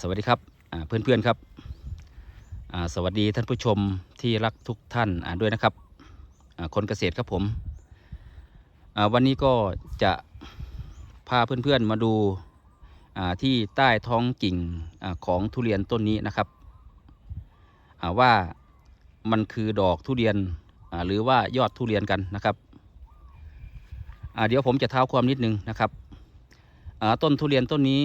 สวัสดีครับเพื่อนๆครับสวัสดีท่านผู้ชมที่รักทุกท่านอ่าด้วยนะครับคนเกษตรครับผมวันนี้ก็จะพาเพื่อนๆมาดูที่ใต้ท้องกิ่งอของทุเรียนต้นนี้นะครับว่ามันคือดอกทุเรียนหรือว่ายอดทุเรียนกันนะครับเดี๋ยวผมจะเท้าความนิดนึงนะครับต้นทุเรียนต้นนี้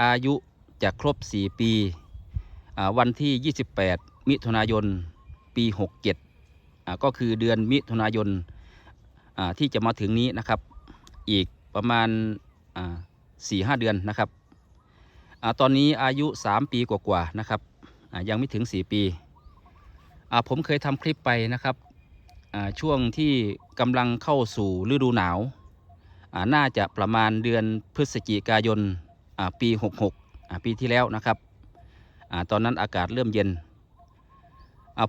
อายุ จะครบ 4 ปี วันที่ 28 มิถุนายน ปี 67 ก็คือเดือนมิถุนายนที่จะมาถึงนี้นะครับ อีกประมาณสี่ห้าเดือนนะครับอตอนนี้อายุ 3 ปีกว่าๆนะครับ ยังไม่ถึง 4 ปี ผมเคยทำคลิปไปนะครับช่วงที่กำลังเข้าสู่ฤดูหนาว น่าจะประมาณเดือนพฤศจิกายนปี 66 ปีที่แล้วนะครับอตอนนั้นอากาศเริ่มเย็น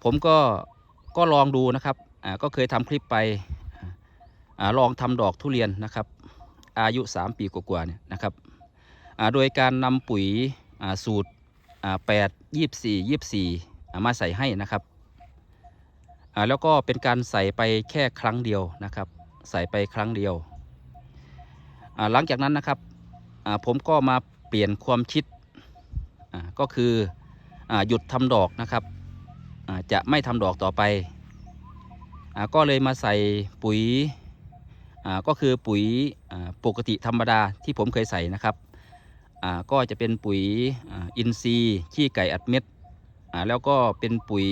ผมก็ก็ลองดูนะครับก็เคยทำคลิปไปอลองทำดอกทุเรียนนะครับ อายุ 3 ปีกว่าๆเนี่ยนะครับโดยการนำปุ๋ยสูตรแปดยี่สี่ยี่สี่มาใส่ให้นะครับแล้วก็เป็นการใส่ไปแค่ครั้งเดียวนะครับ ใส่ไปครั้งเดียว หลังจากนั้นนะครับผมก็มา เปลี่ยนความคิดก็คืออหยุดทำดอกนะครับจะไม่ทำดอกต่อไปอก็เลยมาใส่ปุ๋ยก็คือปุ๋ยปกติธรรมดาที่ผมเคยใส่นะครับก็จะเป็นปุ๋ยอินทรีย์ขี้ไก่อัดเม็ดแล้วก็เป็นปุ๋ย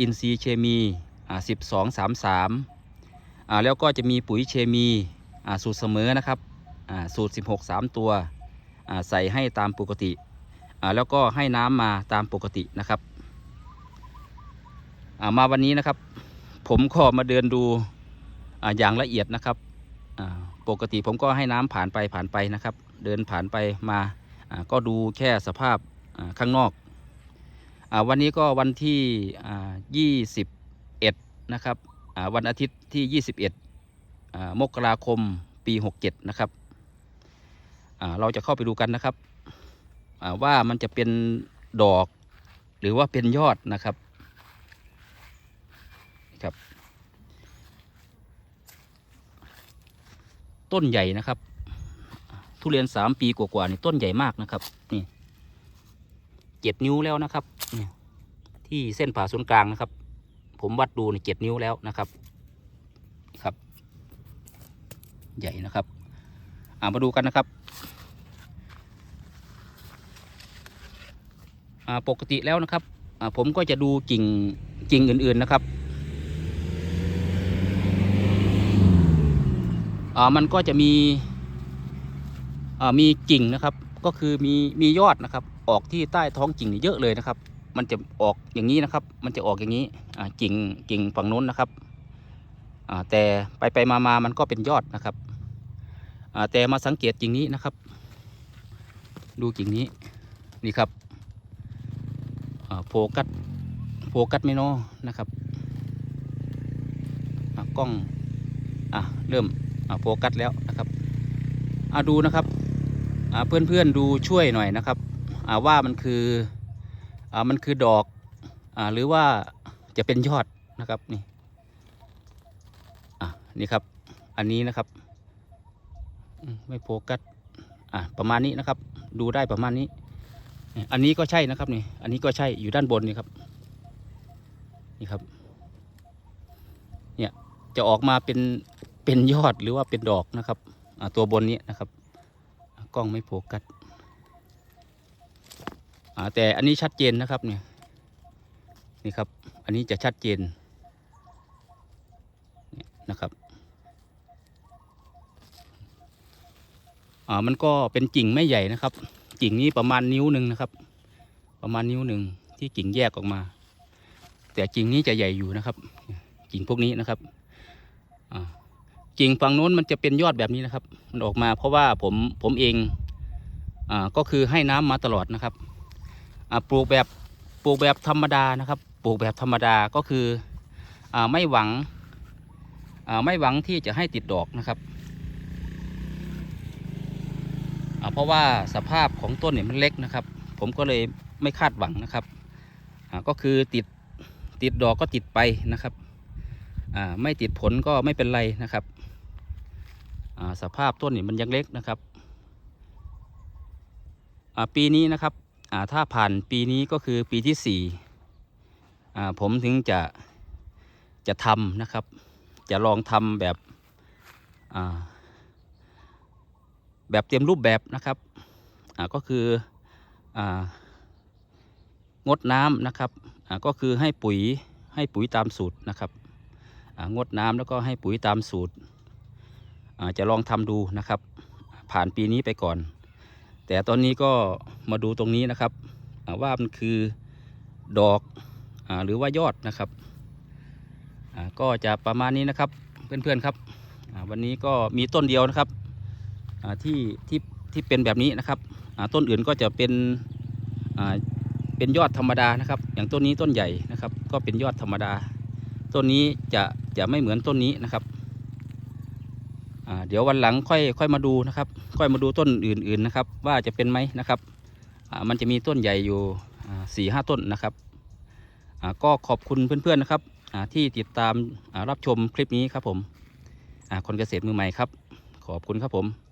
อินทรีย์เคมีอ่าสิบสองสามสามแล้วก็จะมีปุ๋ยเคมีสูตรเสมอนะครับสูตร 16 3 ตัว ใส่ให้ตามปกติแล้วก็ให้น้ำมาตามปกตินะครับามาวันนี้นะครับ ผมก็มาเดินดูออย่างละเอียดนะครับปกติผมก็ให้น้ำผ่านไปผ่านไปนะครับ เดินผ่านไปมาาก็ดูแค่สภาพาข้างนอกอวันนี้ก็วันที่ยี่สิบเอ็ดนะครับวันอาทิตย์ที่ยี่สิบเอ็ดมกราคมปีหกเจ็ดนะครับ เราจะเข้าไปดูกันนะครับว่ามันจะเป็นดอกหรือว่าเป็นยอดนะครับครับ ต้นใหญ่นะครับ ทุเรียนสามปีกว่าๆนี่ต้นใหญ่มากนะครับนี่เจ็ดนิ้วแล้วนะครับนี่ที่เส้นผ่าศูนย์กลางนะครับ ผมวัดดูในเจ็ดนิ้วแล้วนะครับครับ ใหญ่นะครับ มาดูกันนะครับปกติแล้วนะครับผมก็จะดูกิ่งกิ่งอื่นๆนะครับมันก็จะมีมีกิ่งนะครับ ก็คือมีมียอดนะครับ ออกที่ใต้ท้องกิ่งเยอะเลยนะครับ มันจะออกอย่างนี้นะครับ มันจะออกอย่างนี้กิ่งกิ่งฝั่งนู้นนะครับแต่ไปไปมามามันก็เป็นยอดนะครับ แต่มาสังเกตกิ่งนี้นะครับ ดูกิ่งนี้นี่ครับโฟกัสโฟกัสไม่นอนะครับกล้องอะเริ่มโฟกัสแล้วนะครับอะดูนะครับเพื่อนเพื่อนดูช่วยหน่อยนะครับว่ามันคืออมันคือดอกอหรือว่าจะเป็นยอดนะครับนี่อะนี่ครับ อันนี้นะครับ ไม่โฟกัสอะประมาณนี้นะครับ ดูได้ประมาณนี้ อันนี้ก็ใช่นะครับนี่อันนี้ก็ใช่อยู่ด้านบนนี่ครับ นี่ครับ เนี่ยจะออกมาเป็นเป็นยอดหรือว่าเป็นดอกนะครับตัวบนนี้นะครับ กล้องไม่โฟกัสแต่อันนี้ชัดเจนนะครับเนี่ยนี่ครับ อันนี้จะชัดเจนนะครับ อ่ามันก็เป็นกิ่งไม่ใหญ่นะครับ กิ่งนี้ประมาณนิ้วหนึ่งนะครับ ประมาณนิ้วหนึ่งที่กิ่งแยกออกมา แต่กิ่งนี้จะใหญ่อยู่นะครับ กิ่งพวกนี้นะครับกิ่งฝั่งโน้นมันจะเป็นยอดแบบนี้นะครับ มันออกมาเพราะว่าผมผมเองอ่าก็คือให้น้ำมาตลอดนะครับอ่าปลูกแบบปลูกแบบธรรมดานะครับ ปลูกแบบธรรมดาก็คืออ่าไม่หวังอ่าไม่หวังที่จะให้ติดดอกนะครับ อ่า เพราะว่าสภาพของต้นเนี่ยมันเล็กนะครับ ผมก็เลยไม่คาดหวังนะครับก็คือติดติดดอกก็ติดไปนะครับไม่ติดผลก็ไม่เป็นไรนะครับสภาพต้นเนี่ยมันยังเล็กนะครับปีนี้นะครับถ้าผ่านปีนี้ก็คือปีที่สี่ผมถึงจะจะทำนะครับ จะลองทำแบบ แบบเตรียมรูปแบบนะครับอ่าก็คืออางดน้ำนะครับอ่าก็คือให้ปุ๋ยให้ปุ๋ยตามสูตรนะครับอ่างดน้ำแล้วก็ให้ปุ๋ยตามสูตรอ่าจะลองทำดูนะครับ ผ่านปีนี้ไปก่อน แต่ตอนนี้ก็มาดูตรงนี้นะครับอ่าว่ามันคือดอกอาหรือว่ายอดนะครับอ่าก็จะประมาณนี้นะครับเพื่อนๆครับอ่าวันนี้ก็มีต้นเดียวนะครับ ที่ที่ที่เป็นแบบนี้นะครับต้นอื่นก็จะเป็นเป็นยอดธรรมดานะครับ อย่างต้นนี้ต้นใหญ่นะครับ ก็เป็นยอดธรรมดา ต้นนี้จะจะไม่เหมือนต้นนี้นะครับเดี๋ยววันหลังค่อยค่อยมาดูนะครับ ค่อยมาดูต้นอื่นๆนะครับ ว่าจะเป็นไหมนะครับมันจะมีต้นใหญ่อยู่สี่ห้าต้นนะครับก็ขอบคุณเพื่อนๆนะครับที่ติดตามรับชมคลิปนี้ครับผมคนเกษตรมือใหม่ครับ ขอบคุณครับผม